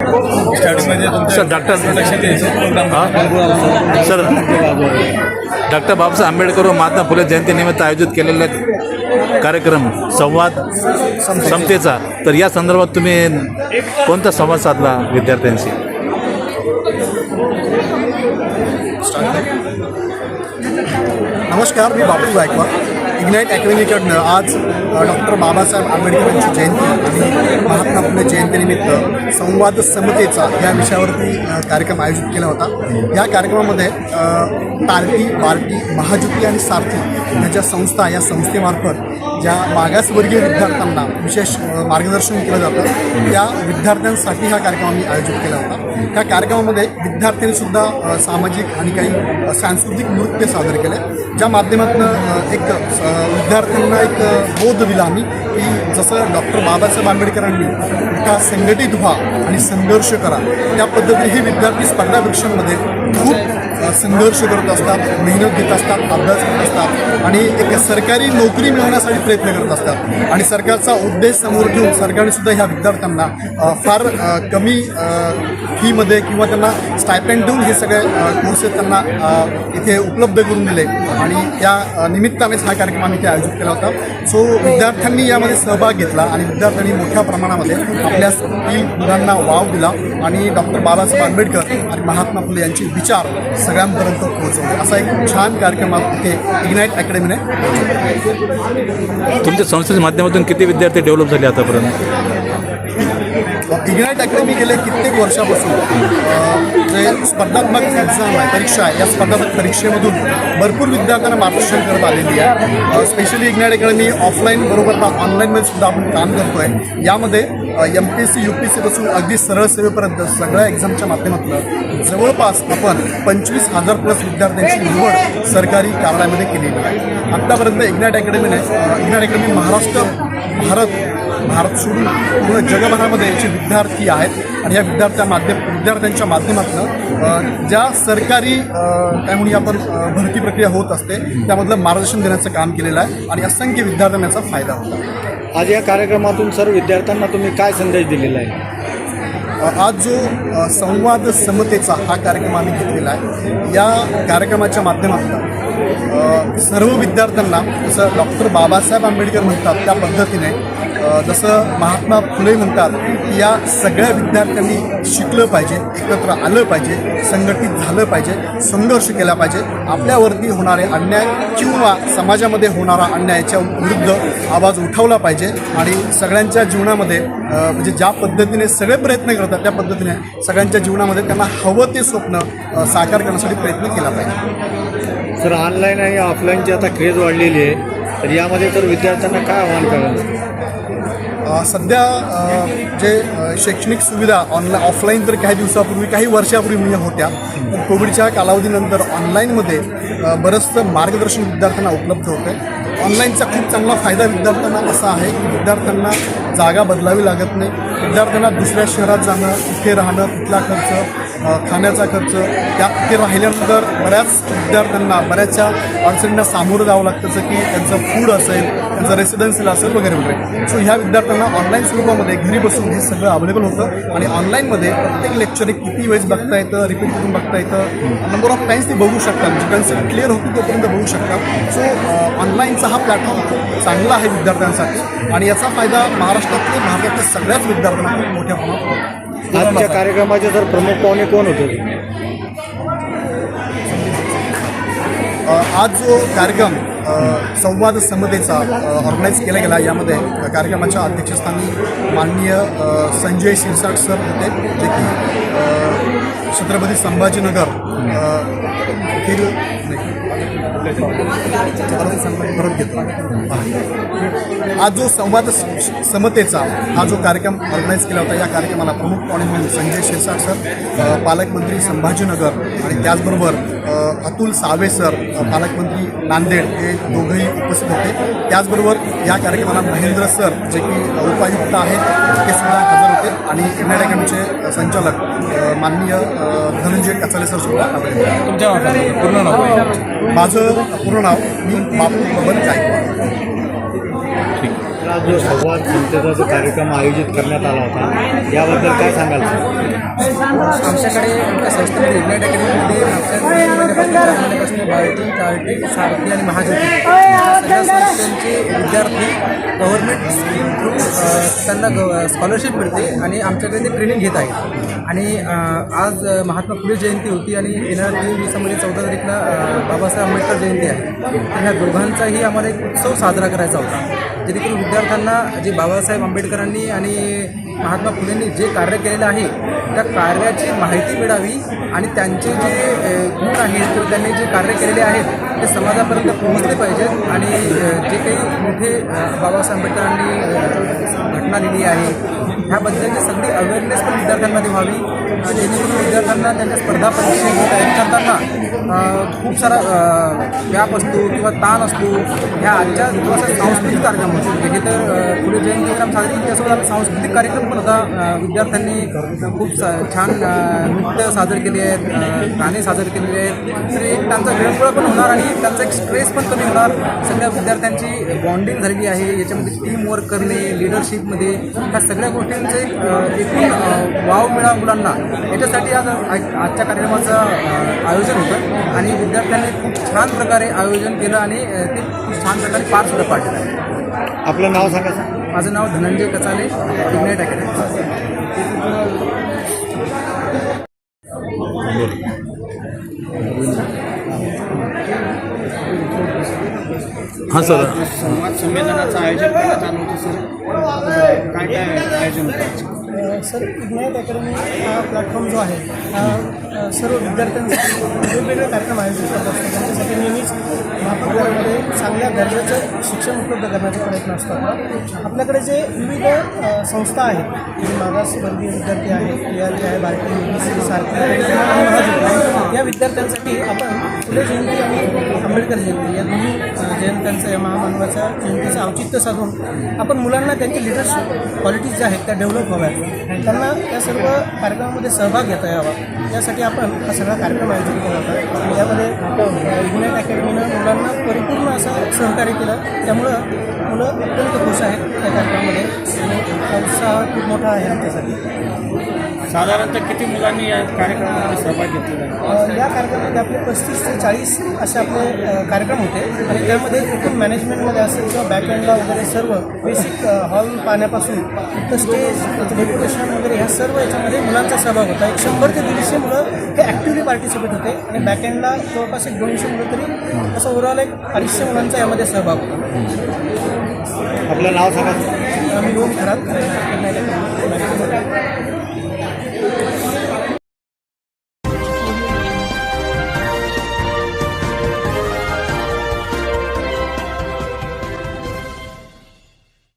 Sir doctor हां? Sir doctor Babasaheb Ambedkar व महात्मा फुले जयंतीनिमित्त आयोजित केलेला कार्यक्रम संवाद समतेचा तर या संदर्भात तुम्ही कोणता संवाद साधला विद्यार्थ्यांशी? नमस्कार मी बापू गायकवाड. इग्नाईट अकॅडमीकडनं आज डॉक्टर बाबासाहेब आंबेडकर यांची जयंती आणि महात्मा फुले जयंतीनिमित्त संवाद समतेचा या विषयावरती कार्यक्रम आयोजित केला होता. या कार्यक्रमामध्ये अ, पार्टी बार्टी महाजुती आणि सारथी या संस्था या संस्थेमार्फत ज्या मागासवर्गीय विद्यार्थ्यांना विशेष मार्गदर्शन केलं जातं त्या विद्यार्थ्यांसाठी हा कार्यक्रम आम्ही आयोजित केला होता. त्या कार्यक्रमामध्ये विद्यार्थ्यांनीसुद्धा सामाजिक आणि काही सांस्कृतिक नृत्य सादर केले ज्या माध्यमातून एक विद्यार्थ्यांना एक बोध दिला आम्ही की जसं डॉक्टर बाबासाहेब आंबेडकरांनी का संघटित व्हा आणि संघर्ष करा त्या पद्धतीने हे विद्यार्थी स्पर्धा परीक्षांमध्ये खूप संघर्ष करत असतात मेहनत घेत असतात अभ्यास करत असतात आणि एक सरकारी नोकरी मिळवण्यासाठी प्रयत्न करत असतात. आणि सरकारचा उद्देश समोर घेऊन सरकारने सुद्धा ह्या विद्यार्थ्यांना फार कमी फीमध्ये किंवा त्यांना स्टायपेंड देऊन हे सगळे कोर्सेस त्यांना इथे उपलब्ध करून दिले. आणि त्या अ, निमित्तानेच हा कार्यक्रम आम्ही इथे आयोजित केला होता. सो विद्यार्थ्यांनी यामध्ये सहभाग घेतला आणि विद्यार्थ्यांनी मोठ्या प्रमाणामध्ये आपल्या स्किल मुलांना वाव दिला आणि डॉक्टर बाबासाहेब आंबेडकर आणि महात्मा फुले यांचे विचार सगळ्यांपर्यंत पोहोचवले. असा एक छान कार्यक्रम इथे इग्नाईट अकॅडमीने तुमच्या संस्थेच्या माध्यमातून किती विद्यार्थी डेव्हलप झाले आतापर्यंत? इग्नाईट अकॅडमी गेले कित्येक वर्षापासून. जे स्पर्धात्मक एक्झाम आहे परीक्षा आहे या स्पर्धात्मक परीक्षेमधून भरपूर विद्यार्थ्यांना मार्गदर्शन करत आलेली आहे. स्पेशली इग्नाईट अकॅडमी ऑफलाईन बरोबर ऑनलाईनमध्ये सुद्धा आपण काम करतो आहे यामध्ये M P S C U P S सीपासून अगदी सरळ सेवेपर्यंत सगळ्या एक्झामच्या माध्यमातून जवळपास आपण पंचवीस हजार प्लस विद्यार्थ्यांची निवड सरकारी कार्यालयामध्ये केलेली आहे. आत्तापर्यंत इग्नाईट अकॅडमीने इग्नाईट अकॅडमी महाराष्ट्र भारत भारत सोडून पूर्ण जगभरामध्ये याचे विद्यार्थी आहेत. आणि या विद्यार्थ्या माध्यम विद्यार्थ्यांच्या माध्यमातून ज्या सरकारी काय म्हणूया आपण भरती प्रक्रिया होत असते त्यामधलं मार्गदर्शन देण्याचं काम केलेलं आहे आणि असंख्य विद्यार्थ्यांना याचा फायदा होता. आज या कार्यक्रमातून सर्व विद्यार्थ्यांना तुम्ही काय संदेश दिलेला आहे? आज जो संवाद समतेचा हा कार्यक्रम आम्ही घेतलेला आहे या कार्यक्रमाच्या माध्यमातून सर्व विद्यार्थ्यांना जसं डॉक्टर बाबासाहेब आंबेडकर म्हणतात त्या पद्धतीने जसं महात्मा फुले म्हणतात की या सगळ्या विद्यार्थ्यांनी शिकलं पाहिजे एकत्र आलं पाहिजे संघटित झालं पाहिजे संघर्ष केला पाहिजे. आपल्यावरती होणारे अन्याय किंवा समाजामध्ये होणारा अन्यायाच्या विरुद्ध आवाज उठवला पाहिजे आणि सगळ्यांच्या जीवनामध्ये म्हणजे ज्या पद्धतीने सगळे प्रयत्न करतात त्या पद्धतीने सगळ्यांच्या जीवनामध्ये त्यांना हवं ते स्वप्न साकार करण्यासाठी प्रयत्न केला पाहिजे. सर ऑनलाईन आणि ऑफलाईनची आता क्रेज वाढलेली आहे तर यामध्ये तर विद्यार्थ्यांना काय आव्हान करणार सध्या जे शैक्षणिक सुविधा ऑनलाईन ऑफलाईन तर काही दिवसापूर्वी काही वर्षापूर्वी होत्या. पण कोविडच्या कालावधीनंतर ऑनलाईनमध्ये बरंचसं मार्गदर्शन विद्यार्थ्यांना उपलब्ध होतं ऑनलाईनचा खूप चांगला फायदा विद्यार्थ्यांना असा आहे की विद्यार्थ्यांना जागा बदलावी लागत नाही. विद्यार्थ्यांना दुसऱ्या शहरात जाणं तिथे राहणं तिथला खर्च खाण्याचा खर्च त्या ते राहिल्यानंतर बऱ्याच विद्यार्थ्यांना बऱ्याचशा अडचणींना सामोरं जावं लागतं जसं की त्यांचं फूड असेल त्यांचं रेसिडेन्शियल असेल वगैरे वगैरे. सो ह्या विद्यार्थ्यांना ऑनलाईन स्वरूपामध्ये घरी बसून हे सगळं अवेलेबल होतं आणि ऑनलाईनमध्ये प्रत्येक लेक्चर एक किती वेळेस बघता येतं रिपीट करून बघता येतं. नंबर ऑफ टाईम्स ते बघू शकतात. म्हणजे कन्सेप्ट क्लिअर होती तोपर्यंत बघू शकतात. सो ऑनलाईनचा हा प्लॅटफॉर्म खूप चांगला आहे विद्यार्थ्यांसाठी. आणि याचा फायदा महाराष्ट्रातल्या भारतातल्या सगळ्याच विद्यार्थ्यांना खूप मोठ्या प्रमाणात होतो. आजच्या कार्यक्रमाचे सर प्रमुख पाहुणे कोण होते? आज जो कार्यक्रम संवाद समतेचा ऑर्गनाईज केला गेला यामध्ये कार्यक्रमाच्या अध्यक्षस्थानी माननीय संजय शिरसाट सर होते जे की छत्रपती संभाजीनगर अ, येथील छत्रपती परत घेतो आज जो संवाद समतेचा हा जो कार्यक्रम ऑर्गनाईज केला होता या कार्यक्रमाला प्रमुख पाहुणे म्हणून संजय शिरसाट सर पालकमंत्री संभाजीनगर आणि त्याचबरोबर अतुल सावे सर पालकमंत्री नांदेड हे दोघंही उपस्थित होते. त्याचबरोबर या कार्यक्रमाला महेंद्र सर जे की उपायुक्त आहेत ते सुद्धा हजर होते. आणि इग्नाईट अकॅडमीचे संचालक माननीय धनंजय कचाले सर सुद्धा. तुमच्या पूर्ण नाव माझं पूर्ण नाव मी बापू बबन गायकवाड. जो संवाद संस्थेचा जो कार्यक्रम आयोजित करण्यात आला होता याबद्दल काय सांगाल? आमच्याकडे आमच्या संस्थेमध्ये इग्नाईट अकॅडमीमध्ये महिन्यापासून भारती चार्टी सारथी आणि महाज्योती. सगळ्या संस्थांचे विद्यार्थी गव्हर्नमेंट स्कीम थ्रू त्यांना ग स्कॉलरशिप मिळते आणि आमच्याकडे ते ट्रेनिंग घेत आहेत. आणि आज महात्मा फुले जयंती होती आणि येणाऱ्या तीन दिवसामध्ये चौदा तारीखला बाबासाहेब आंबेडकर जयंती आहे. तर ह्या दोघांचाही आम्हाला एक उत्सव साजरा करायचा होता. जेणेकरून विद्यार्थ्यांना जे बाबासाहेब आंबेडकरांनी आणि महात्मा फुलेंनी जे कार्य केलेलं आहे त्या कार्याची माहिती मिळावी आणि त्यांचे जे गुण आहेत किंवा त्यांनी जे कार्य केलेले आहेत ते समाजापर्यंत पोहोचले पाहिजेत. आणि जे काही मोठे बाबासाहेब आंबेडकरांनी घटना लिहिली आहे ह्याबद्दलची सगळी अवेअरनेस पण विद्यार्थ्यांमध्ये व्हावी. अ, जेणेकरून विद्यार्थ्यांना त्यांच्या स्पर्धा परीक्षेची तयारी करताना खूप सारा व्याप असतो किंवा ताण असतो. ह्या आजच्या दिवसात सांस्कृतिक कार्यक्रम असतो म्हणजे हे तर पुढे जैन जयंती वगैरे साजरी त्यासोबत आम्ही सांस्कृतिक कार्यक्रम पण आता विद्यार्थ्यांनी खूप सा छान नृत्य सादर केले आहेत गाणे सादर केलेले आहेत. तर एक त्यांचा वेळपुळा पण होणार आणि त्यांचा एक स्ट्रेस पण कमी होणार. सगळ्या विद्यार्थ्यांची बॉन्डिंग झालेली आहे. याच्यामध्ये टीम वर्क करणे लिडरशिपमध्ये ह्या सगळ्या गोष्टींचं एक एकूण वाव मिळा मुलांना. याच्यासाठी आज आज- आजच्या कार्यक्रमाचं आयोजन होतं. आणि विद्यार्थ्यांनी खूप छान प्रकारे आयोजन केलं आणि ते खूप छान प्रकारे पार सुद्धा पाडलेलं आहे. आपलं नाव सांगा सर. माझं नाव धनंजय कचाले इग्नाईट अकॅडमी. हां सर संवाद संमेलनाचं आयोजन करण्यात आलं होतं सर काय काय आयोजन होतं? सर विज्ञान अकॅडमी हा प्लॅटफॉर्म जो आहे हा सर्व विद्यार्थ्यांसाठी वेगवेगळे कार्यक्रम आयोजित करत असतो त्यांच्यासाठी नेहमीच महापालिकेमध्ये चांगल्या दर्जाचं शिक्षण उपलब्ध करण्याचा प्रयत्न असतो आपला. आपल्याकडे जे विविध संस्था आहेत जे मागासवर्गीय विद्यार्थी आहेत पी आर आहे भारतीय युनिव्हर्सिटी सारखे आणि या विद्यार्थ्यांसाठी आपण फुले जयंती आणि आंबेडकर जयंती या दोन्ही जयंत्यांचं या महामानवाच्या जयंतीचं औचित्य साधून आपण मुलांना त्यांची लिडरशिप क्वालिटीज ज्या आहेत त्या डेव्हलप हव्यात. त्यांना त्या सर्व कार्यक्रमामध्ये सहभाग घेता यावा. यासाठी आपण हा सगळा कार्यक्रम आयोजित केला होता. यामध्ये इग्नाईट अकॅडमीनं मुलांना परिपूर्ण असं सहकार्य केलं. त्यामुळं मुलं अत्यंत खुश आहेत त्या कार्यक्रमामध्ये. आणि उत्साह खूप मोठा आहे आमच्यासाठी. साधारणतः किती मुलांनी या कार्यक्रमामध्ये सहभाग घेतलेला या कार्यक्रमामध्ये आपले पस्तीस ते चाळीस असे आपले कार्यक्रम होते. आणि त्यामध्ये एकूण मॅनेजमेंटमध्ये असेल किंवा बॅकएंडला वगैरे सर्व बेसिक हॉल पाहण्यापासून तर स्टेज डेकोरेशन वगैरे ह्या सर्व याच्यामध्ये मुलांचा सहभाग होता. एक शंभर ते दीडशे मुलं हे ॲक्टिव्हली पार्टिसिपेट होते. आणि बॅकएंडला जवळपास एक दोनशे मुलं तरी असं ओव्हरऑल एक अडीचशे मुलांचा यामध्ये सहभाग होता. आपलं नाव सांगा. आम्ही दोन घरात